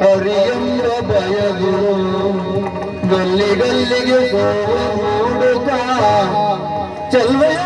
ಹರಿಯಂಬ ಬಯಗುರು ಗಲ್ಲಿ ಗಲ್ಲಿಗೆ ಹೋಗುತ್ತಾ ಚೆಲ್ವೆಯ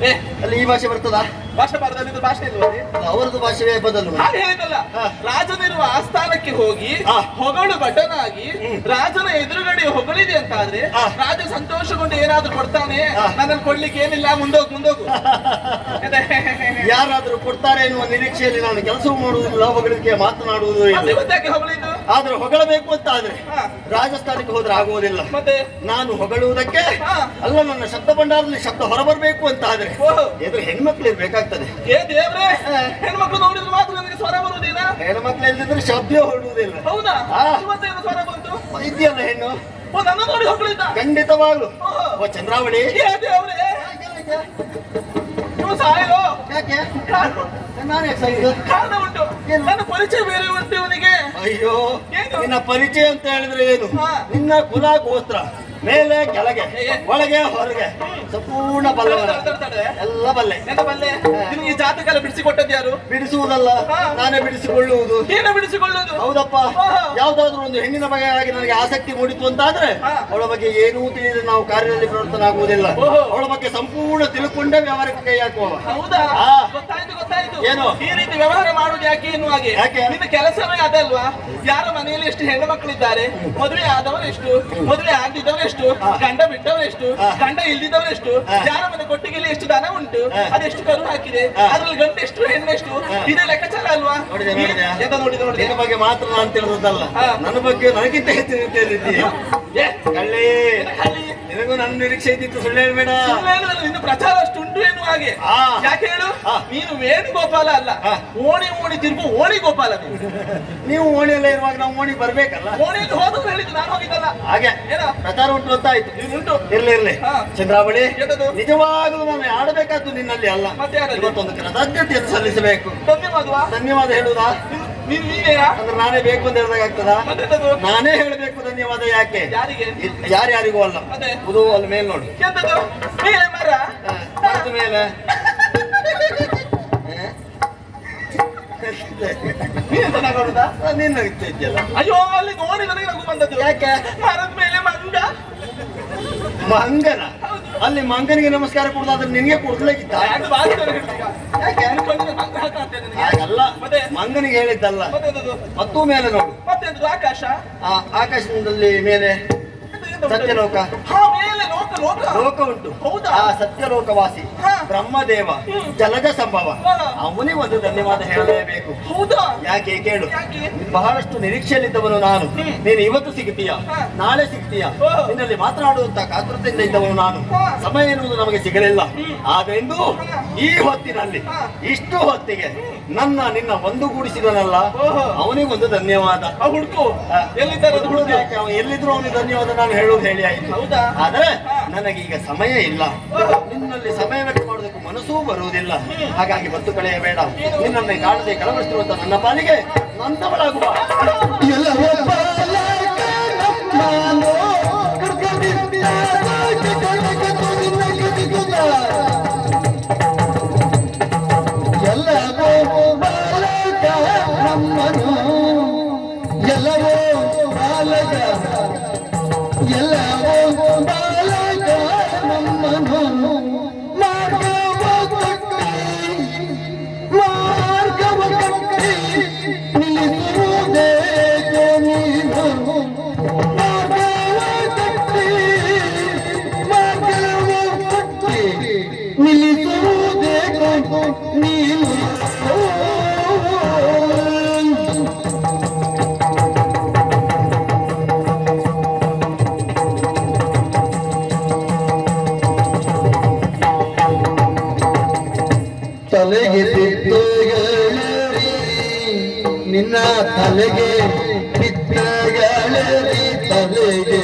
ಏ ಅಲ್ಲಿ ಈ ಭಾಷೆ ಬರ್ತದಾ ಭಾಷೆ ಬರದಲ್ಲಿ ಭಾಷೆ ಇಲ್ವಾ? ಅವರದ್ದು ಭಾಷೆಯೇ ಬದಲು ಹಾಗೆ ಹೇಳಿದಲ್ಲ. ರಾಜನಿರುವ ಆಸ್ಥಾನಕ್ಕೆ ಹೋಗಿ. ಹೊಗಳು ಬಡ್ಡನಾಗಿ. ರಾಜನ ಎದುರುಗಡೆ ಹೊಗಳಿದೆ ಅಂತ ಆದ್ರೆ ರಾಜ ಸಂತೋಷಗೊಂಡು ಏನಾದ್ರೂ ಕೊಡ್ತಾನೆ ನನ್ನ ನನ್ನನ್ನು ಕೊಡ್ಲಿಕ್ಕೆ ಏನಿಲ್ಲ ಮುಂದೋಗ್ ಮುಂದೋಗು. ಯಾರಾದ್ರೂ ಕೊಡ್ತಾರೆ ಎನ್ನುವ ನಿರೀಕ್ಷೆಯಲ್ಲಿ ನಾನು ಕೆಲಸ ಮಾಡುವುದಿಲ್ಲ ಹೊಗಳಿಕೆ ಮಾತನಾಡುವುದು ಗೊತ್ತಾಗಿ ಹೊಗಳಿದ್ದು ಆದ್ರೆ ಹೊಗಳಬೇಕು ಅಂತ ಆದ್ರೆ. ರಾಜಸ್ಥಾನಕ್ಕೆ ಹೋದ್ರೆ ಆಗುವುದಿಲ್ಲ. ಮತ್ತೆ? ನಾನು ಹೊಗಳುವುದಕ್ಕೆ. ಅಲ್ಲ ನನ್ನ ಶಬ್ದ ಭಂಡಾರದಲ್ಲಿ ಶಬ್ದ ಹೊರಬರಬೇಕು ಅಂತ ಆದ್ರೆ. ಎದುರು ಹೆಣ್ಮಕ್ಳು ಇರ್ಬೇಕಾಗ್ತದೆ. ಏ ದೇವ್ರೆ ಹೆಣ್ಮಕ್ಳು ನೋಡಿದ್ರೆ ಮಾತ್ರ ನನಗೆ ಸ್ವರ ಬರುವುದಿಲ್ಲ ಹೆಣ್ಮಕ್ಳು ಇಲ್ದಿದ್ರೆ ಶಬ್ದ ಹೊರಡುವುದಿಲ್ಲ. ಹೌದಾ? ಸ್ವರ ಬಂತು? ಇದೆಯಲ್ಲ ಹೆಣ್ಣು? ಓ ನನ್ನ ನೋಡಿ ಹೊಗಳಿದ್ದ. ಖಂಡಿತವಾಗ್ಲು. ಓ ಚಂದ್ರಾವಳಿ. ಸಾಯೋ. ಯಾಕೆ? ಕಾರಣ ಉಂಟು. ನನ್ನ ಪರಿಚಯ ಬೇರೆ ಉಂಟು ಇವನಿಗೆ. ಅಯ್ಯೋ? ನಿನ್ನ ಪರಿಚಯ ಅಂತ ಹೇಳಿದ್ರೆ ಏನು. ನಿನ್ನ ಕುಲ ಗೋತ್ರ ಮೇಲೆ ಕೆಳಗೆ. ಒಳಗೆ ಹೊರಗೆ ಸಂಪೂರ್ಣ ಬಲ್ಲವನ. ಎಲ್ಲ ಬಲ್ಲೆ ಬಲ್ಲೆ ನಿನಗೆ ಈ ಜಾತಕ ಎಲ್ಲ ಬಿಡಿಸಿಕೊಟ್ಟದ್ದು ಯಾರು ಬಿಡಿಸುವುದಲ್ಲ. ನಾನೇ ಬಿಡಿಸಿಕೊಳ್ಳುವುದು ಏನೇ ಬಿಡಿಸಿಕೊಳ್ಳುವುದು ಹೌದಪ್ಪ. ಯಾವ್ದಾದ್ರು ಒಂದು ಹೆಣ್ಣಿನ ಬಗೆಯಾಗಿ ನನಗೆ ಆಸಕ್ತಿ ಮೂಡಿತು ಅಂತಾದ್ರೆ ಹಾ. ಅವಳ ಬಗ್ಗೆ ಏನೂ ತಿಳಿದು ನಾವು ಕಾರ್ಯದಲ್ಲಿ ಪ್ರವರ್ತನ ಆಗುವುದಿಲ್ಲ ಓಹೋ. ಅವಳ ಬಗ್ಗೆ ಸಂಪೂರ್ಣ ತಿಳ್ಕೊಂಡೇ ವ್ಯವಹಾರಕ್ಕೆ ಕೈ ಹಾಕುವ ಹೌದಾ. ಗೊತ್ತಾಯ್ತು ಗೊತ್ತಾಯ್ತು ಏನು? ಈ ರೀತಿ ವ್ಯವಹಾರ ಮಾಡುವುದು ಯಾಕೆ ಎನ್ನುವ ಹಾಗೆ ಯಾಕೆ? ನಿನ್ನ ಕೆಲಸವೇ ಅದಲ್ವಾ ಯಾರ ಮನೆಯಲ್ಲಿ ಎಷ್ಟು ಹೆಣ್ಣು ಮಕ್ಕಳಿದ್ದಾರೆ ಮದುವೆ ಆದವರು ಎಷ್ಟು ಮದುವೆ ಆಗಿದ್ದವರು ಎಷ್ಟು ಗಂಡ ಎಷ್ಟು. ಗಂಡ ಇಲ್ದಿದ್ದವರು ಎಷ್ಟು? ಹಾ. ಯಾರ ಮನೆ ಕೊಟ್ಟಿಗೆಯಲ್ಲಿ ಎಷ್ಟು ದನ ಉಂಟು. ಅದೆಷ್ಟು ಕರು ಹಾಕಿದೆ. ಅದ್ರಲ್ಲಿ ಗಂಡು ಎಷ್ಟು ಹೆಣ್ಣು ಎಷ್ಟು? ಹಾ. ಇದೇ ಲೆಕ್ಕಾಚಾರ ಅಲ್ವಾ? ನೋಡಿದ್ರೆ ನೋಡಿದೆ. ಎಂತ ನೋಡಿದೆ ನೋಡಿದೆ? ನಿನ್ನ ಬಗ್ಗೆ ಮಾತ್ರ ನಾನು ತಿಳಿದಲ್ಲ. ನನ್ನ ಬಗ್ಗೆ ನನಗಿಂತ ಹೆಚ್ಚು ತಿಳಿದಿದ್ದೀಯ? ಕಳ್ಳಿ. ನಿನಗೂ ನನ್ನ ನಿರೀಕ್ಷೆ ಇದ್ದಿತ್ತು ಸುಳ್ಳು ಹೇಳ್ಬೇಡ ಇನ್ನು ಪ್ರಚಾರ ಅಷ್ಟು ಉಂಟು ಎನ್ನುವ ಹಾಗೆ. ಯಾಕೆ ಹೇಳು. ನೀನು ವೇಣುಗೋಪಾಲ ಅಲ್ಲ. ಓಣಿ ಓಣಿ ತಿರುಗು ಓಣಿ ಗೋಪಾಲ ನೀವು ಓಣಿಯಲ್ಲೇ ಇರುವಾಗ ನಾವು ಓಣಿ ಬರ್ಬೇಕಲ್ಲ? ಓಣಿಯಲ್ಲಿ ಹೋದ್ರು ಹೇಳಿದ್ದು ನಾನು ಹೋಗಿದ್ದಲ್ಲ. ಹಾಗೆ. ಏನೋ? ಪ್ರಚಾರ ಉಂಟು ಅಂತ ಆಯ್ತು ಉಂಟು. ಇರ್ಲಿ ಇರ್ಲಿ. ಚಂದ್ರಾವಳಿ ನಿಜವಾಗಲೂ ನಾನು ಆಡಬೇಕಾದ್ದು ನಿನ್ನಲ್ಲಿ ಅಲ್ಲ? ಇವತ್ತೊಂದು ಕೃತಜ್ಞತೆಯನ್ನು ಸಲ್ಲಿಸಬೇಕು. ಧನ್ಯವಾದ ಧನ್ಯವಾದ ಹೇಳುದಾ ನೀನು ಅಂದ್ರೆ ನಾನೇ ಬೇಕು ಅಂತ ಹೇಳಿದಾಗ ಆಗ್ತದಾ? ಮತ್ತೆಂತದು ನಾನೇ ಹೇಳಬೇಕು ಧನ್ಯವಾದ ಯಾಕೆ? ಯಾರಿಗೆ? ಇದ್- ಯಾರ್ಯಾರಿಗೂ ಅಲ್ಲ? ಅದು ಅಲ್ಲಿ ಮೇಲೆ ನೋಡು. ಎಂತದು ಮೇಲೆ ಮರ? ಹಾ, ಮರದ ಮೇಲೆ. ನೀನೆಂತ ನಗೋಡುದಾ ಹಾ, ನೀನ್ ನಗ್ತಾ ಇದ್ಯಲ್ಲ. ಅಯ್ಯೋ ಅಲ್ಲಿ ನೋಡಿ ನನಗೆ ನಗು ಬಂದದ್ದು. ಯಾಕೆ? ಮರದ ಮೇಲೆ ಮಂಗ. ಮಂಗನ? ಅಲ್ಲಿ ಮಂಗನಿಗೆ ನಮಸ್ಕಾರ ಕೊಡುದಾದ್ರೆ ನಿನಗೆ ಕೊಡ್ಲಿಕ್ಕಿತ್ತ ಯಾಕೆ? ಯಾಕೆ? ಮಂಗ. ಮಂಗನಿಗೆ ಹೇಳಿದ್ದಲ್ಲ ಮತ್ತು ಮೇಲೆ ನೋಡು ಆಕಾಶ ಆ ಆಕಾಶದಲ್ಲಿ ಮೇಲೆ? ಸತ್ಯಲೋಕ ಲೋಕ ಉಂಟು ಹೌದಾ? ಆ ಸತ್ಯಲೋಕವಾಸಿ. ಬ್ರಹ್ಮದೇವ ಹ್ಮ್. ಜಲಜ ಸಂಭವ. ಅವನೇ ಅವನಿಗೆ ಒಂದು ಧನ್ಯವಾದ ಹೇಳಲೇಬೇಕು. ಹೌದಾ? ಯಾಕೆ ಕೇಳು. ಬಹಳಷ್ಟು ನಿರೀಕ್ಷೆಯಲ್ಲಿದ್ದವನು ನಾನು. ನೀನು ಇವತ್ತು ಸಿಗ್ತೀಯ? ನಾಳೆ ಸಿಗ್ತೀಯ. ನಿನ್ನಲ್ಲಿ ಮಾತನಾಡುವಂತ ಕಾತುರತೆಯಿಂದ ಇದ್ದವನು ನಾನು. ಸಮಯ ಎನ್ನುವುದು ನಮಗೆ ಸಿಗಲಿಲ್ಲ. ಆದ್ರಿಂದು ಈ ಹೊತ್ತಿನಲ್ಲಿ ಇಷ್ಟು ಹೊತ್ತಿಗೆ ನನ್ನ ನಿನ್ನ ಒಂದುಗೂಡಿಸಿದನಲ್ಲ ಅವನಿಗೆ ಅವನಿಗೊಂದು ಧನ್ಯವಾದ. ಹುಡುಕು. ಎಲ್ಲಿದ್ದಾರೆ ಎಲ್ಲಿದ್ರು ಅವನಿಗೆ ಧನ್ಯವಾದ ನಾನು ಹೇಳುವುದು ಹೇಳಿ ಆಯ್ತು. ಹೌದಾ? ಆದ್ರೆ. ನನಗೀಗ ಸಮಯ ಇಲ್ಲ. ನಿನ್ನಲ್ಲಿ ಸಮಯ ಮನಸ್ಸೂ ಬರುವುದಿಲ್ಲ ಹಾಗಾಗಿ ಬತ್ತು ಕಳೆಯಬೇಡ? ನಿನ್ನನ್ನೇ ಕಾಣದೆ ಕಳವಳಿಸಿರುವಂತ ನನ್ನ ಪಾಲಿಗೆ ನೊಂದವಳಾಗುವ ತಲೆಗೆ ಬಿದ್ದಗಳರಿ ನಿನ್ನ ತಲೆಗೆ ಬಿದ್ದಗಳರಿ ತಲೆಗೆ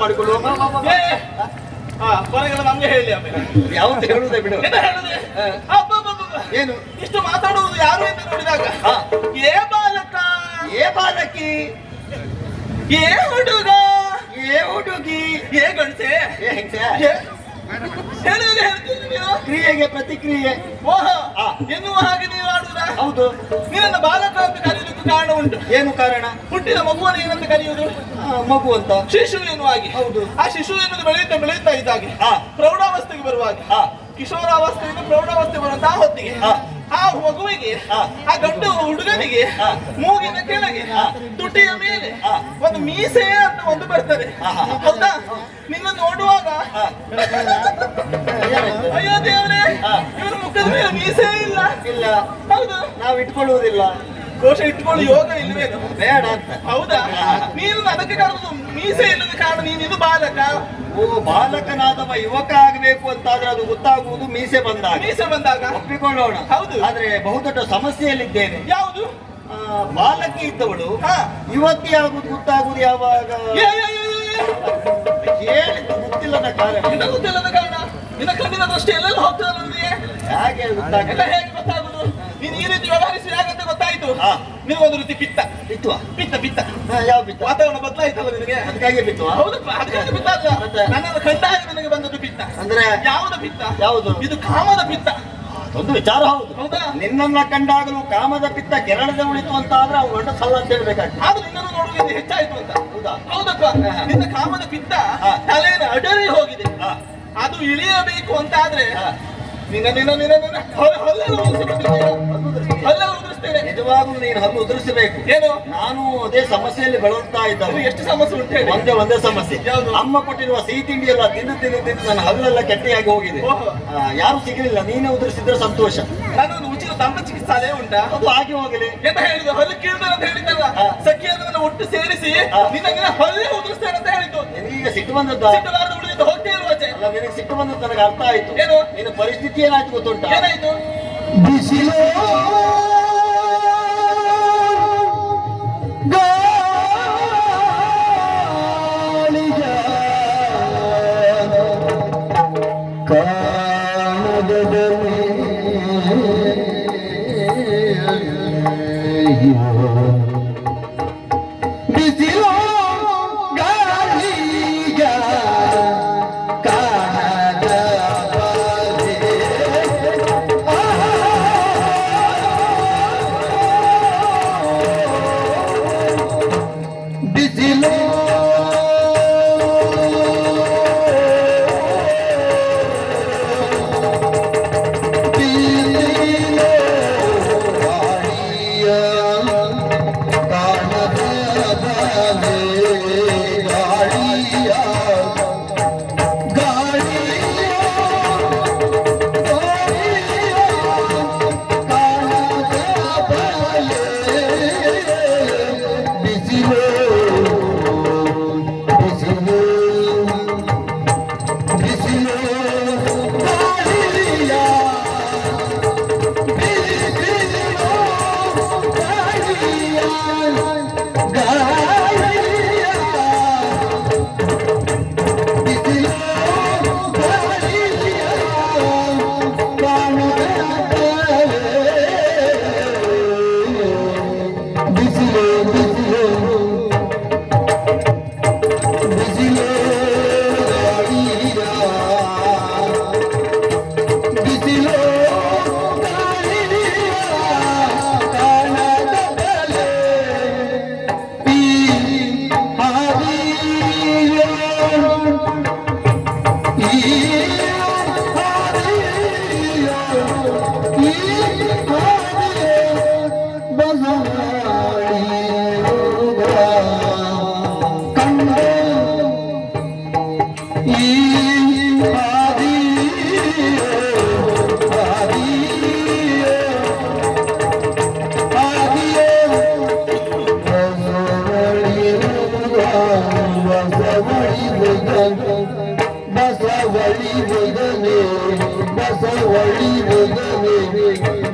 ಮಾಡಿಕೊಳ್ಳುವ ಹಾ? ಕೊನೆಗೆಲ್ಲ ನಮ್ಗೆ ಹೇಳಿ ಆಮೇಲೆ ಯಾವತ್ತು ಹೇಳುವುದೇ ಬಿಡು. ಎಂತ ಹೇಳುದು? ಅಬ್ಬಬ್ಬಬ್ಬಬ್ಬ. ಏನು? ಇಷ್ಟು ಮಾತಾಡುವುದು ಯಾರು ಎಂದು ನೋಡಿದಾಗ? ಹಾ. ಏ ಬಾಲಕ! ಏ ಬಾಲಕಿ! ಏ ಹುಡುಗ! ಏ ಹುಡುಗಿ! ಏ ಗಣಸೆ ಏ ಹೆಂಗಸೆ ಹೇಳುವುದು ಹೇಳ್ತೀನಿ ಕ್ರಿಯೆಗೆ ಪ್ರತಿಕ್ರಿಯೆ. ಓಹ ಆ. ಎನ್ನುವ ಹಾಗೆ ನೀವು ಆಡುವುದ? ಹೌದು. ನಿನ್ನ ಬಾಲಕ ಅಂತ ಕರೆಯುವುದಕ್ಕೆ ಕಾರಣ ಉಂಟು ಏನು ಕಾರಣ? ಹುಟ್ಟಿದ ಮಗುವನ್ನು ಏನಂತ ಕರೆಯುವುದು? ಮಗು ಅಂತ ಶಿಶು ಎನ್ನುವಾಗಿ ಹೌದು. ಆ ಶಿಶು ಎನ್ನುವುದು ಬೆಳೆಯುತ್ತಾ ಬೆಳೆಯುತ್ತಾ ಇದ್ದಾಗೆ. ಪ್ರೌಢಾವಸ್ಥೆಗೆ ಬರುವಾಗ. ಕಿಶೋರಾವಸ್ಥೆಯಿಂದ ಪ್ರೌಢಾವಸ್ಥೆ ಬರುವಂತಹ ಹೊತ್ತಿಗೆ ಆ. ಮಗುವಿಗೆ ಆ. ಗಂಡು ಹುಡುಗನಿಗೆ. ಮೂಗಿನ ಕೆಳಗೆ. ತುಟಿಯ ಮೇಲೆ. ಒಂದು ಮೀಸೆ ಅಂತ ಒಂದು ಬರ್ತದೆ. ಹೌದಾ ನಿನ್ನ ನೋಡುವಾಗ. ಅಯ್ಯೋ ದೇವ್ರೆ ಆ. ಇವನ ಮುಖದ ಮೇಲೆ ಮೀಸೆ ಇಲ್ಲ ಇಲ್ಲ ಹೌದು ನಾವು ಇಟ್ಕೊಳ್ಳುವುದಿಲ್ಲ ದೋಷ ಇಟ್ಕೊಂಡು ಯೋಗ ಇಲ್ವೇನು ಬೇಡ ಅಂತ. ಹೌದಾ? ನೀನು ಅದಕ್ಕೆ ಕಾರಣ ಮೀಸೆ ಇಲ್ಲದ ಕಾರಣ ನೀನು ಇದು ಬಾಲಕ? ಓ ಬಾಲಕನಾದವ ಯುವಕ ಆಗಬೇಕು ಅಂತಾದ್ರೆ ಅದು ಗೊತ್ತಾಗುವುದು ಮೀಸೆ ಬಂದಾಗ. ಮೀಸೆ ಬಂದಾಗ? ಒಪ್ಪಿಕೊಳ್ಳೋಣ. ಹೌದು. ಆದ್ರೆ ಬಹುದೊಡ್ಡ ಸಮಸ್ಯೆಯಲ್ಲಿದ್ದೇನೆ. ಯಾವುದು? ಬಾಲಕಿ ಇದ್ದವಳು. ಯುವತಿ ಆಗುದು ಗೊತ್ತಾಗುದು ಯಾವಾಗ? ಗೊತ್ತಿಲ್ಲದ ಕಾರಣ. ಗೊತ್ತಿಲ್ಲದ ಕಾರಣ? ನಿನ್ನ ಕಣ್ಣಿನ ದೃಷ್ಟಿ ಎಲ್ಲೆಲ್ಲ ಹೋಗ್ತದೆ ನನಗೆ ಹೇಗೆ ಗೊತ್ತಾಗಲ್ಲ ಹೇಗೆ ಗೊತ್ತಾಗುದು ನೀನು ಈ ರೀತಿ ವ್ಯವಹರಿಸಿ ಹೇಗಂತ ಹಾ. ನಿನಗೊಂದು ರೀತಿ ಪಿತ್ತ. ಬಿತ್ತುವ. ಪಿತ್ತ ಪಿತ್ತ. ಯಾವ ಬಿತ್ತ ವಾತಾವರಣ ಬದಲಾಯ್ತಲ್ಲ ನಿನಗೆ? ಅದಕ್ಕಾಗಿ ಬಿತ್ತುವ. ಹೌದಪ್ಪ ಅದಕ್ಕಾಗಿ ಬಿತ್ತ? ನನ್ನನ್ನು ಕಂಡ ಹಾಗೆ ನನಗೆ ಬಂದದ್ದು ಪಿತ್ತ. ಅಂದ್ರೆ? ಯಾವುದು ಪಿತ್ತ? ಯಾವುದು? ಇದು ಕಾಮದ ಪಿತ್ತ. ಒಂದು ವಿಚಾರ ಹೌದು. ಹೌದಾ? ನಿನ್ನನ್ನ ಕಂಡಾಗಲೂ ಕಾಮದ ಪಿತ್ತ ಕೆರಳದ ಉಳಿತು ಅಂತ ಆದ್ರೆ ಅವ್ರು ಗಂಡ ಸಲ್ಲ ಅಂತ ಹೇಳ್ಬೇಕಾಗ್ತದೆ ಆದ್ರೆ ನಿನ್ನನ್ನು ನೋಡುವುದು ಹೆಚ್ಚಾಯ್ತು ಅಂತ. ಹೌದಾ? ಹೌದಪ್ಪ. ನಿನ್ನ ಕಾಮದ ಪಿತ್ತ ತಲೆಯ ತಲೆಯನ್ನು ಅಡರಿ ಹೋಗಿದೆ. ಅದು ಇಳಿಯಬೇಕು ಅಂತ ಆದ್ರೆ. ನಿನ್ನ ನಿನ್ನ ನಿನ್ನ ನಿನ್ನ. ಹೊಲ ಹೊಲ್ಲೆಲ್ಲ ಉದುರಿಸ್ತೇನೆ ನಿಜವಾಗ್ಲೂ ನೀನು ಹಲ್ಲು ಉದುರಿಸಬೇಕು. ಏನು? ನಾನು ಅದೇ ಸಮಸ್ಯೆಯಲ್ಲಿ ಬಳಲ್ತಾ ಅದು ಎಷ್ಟು ಸಮಸ್ಯೆ ಉಂಟು ಹೇಳಿ. ಒಂದೇ ಒಂದೇ ಸಮಸ್ಯೆ. ಯಾವುದು? ಅಮ್ಮ ಕೊಟ್ಟಿರುವ ಸಿಹಿ ತಿಂಡಿ ಎಲ್ಲ ತಿಂದು ತಿಂದು ತಿಂದು ನನ್ನ ಹಲ್ಲೆಲ್ಲ ಕೆಟ್ಟಿಯಾಗಿ ಹೋಗಿದೆ. ಓಹೋ. ಆ, ಯಾರು ಸಿಗಲಿಲ್ಲ. ನೀನೇ ಉದುರಿಸಿದ್ರೆ ಸಂತೋಷ. ನನ್ನೊಂದು ಉಚಿತ ದಂತ ಚಿಕಿತ್ಸಾಲಯ ಉಂಟಾ? ಅದು ಹಾಗೆ ಹೋಗಲಿ. ಎಂತ ಹೇಳಿದ್ರು ಹೊಲ ಕೀಳ್ತಾರೆ ಅಂತ ಹೇಳಿದ್ದಲ್ಲ. ಹಾ. ಸಖಿಯರನ್ನ ಒಟ್ಟು ಸೇರಿಸಿ ಹಾ. ನಿನ್ನ ಹೊಲೇ ಉದುರಿಸ್ತೇನೆ ಅಂತ ಹೇಳಿದ್ದು. ಈಗ ಸಿಟ್ಟು ಬಂದದ್ದ? ಉಳಿದಿದ್ದು ಹೋಗ್ತೇ ಇಲ್ವಾಚೆ ಅಲ್ಲ ನಿನಗೆ ಸಿಟ್ಟು ಬಂದದ್ದು ನನಗೆ ಅರ್ಥ ಆಯ್ತು. ಏನು? ನಿನ್ನ ಪರಿಸ್ಥಿತಿ ಏನಾಯ್ತು ಗೊತ್ತುಂಟ? ಏನಾಯ್ತು? ಬಿಸಿಲು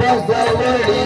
ಬಸವಳಿ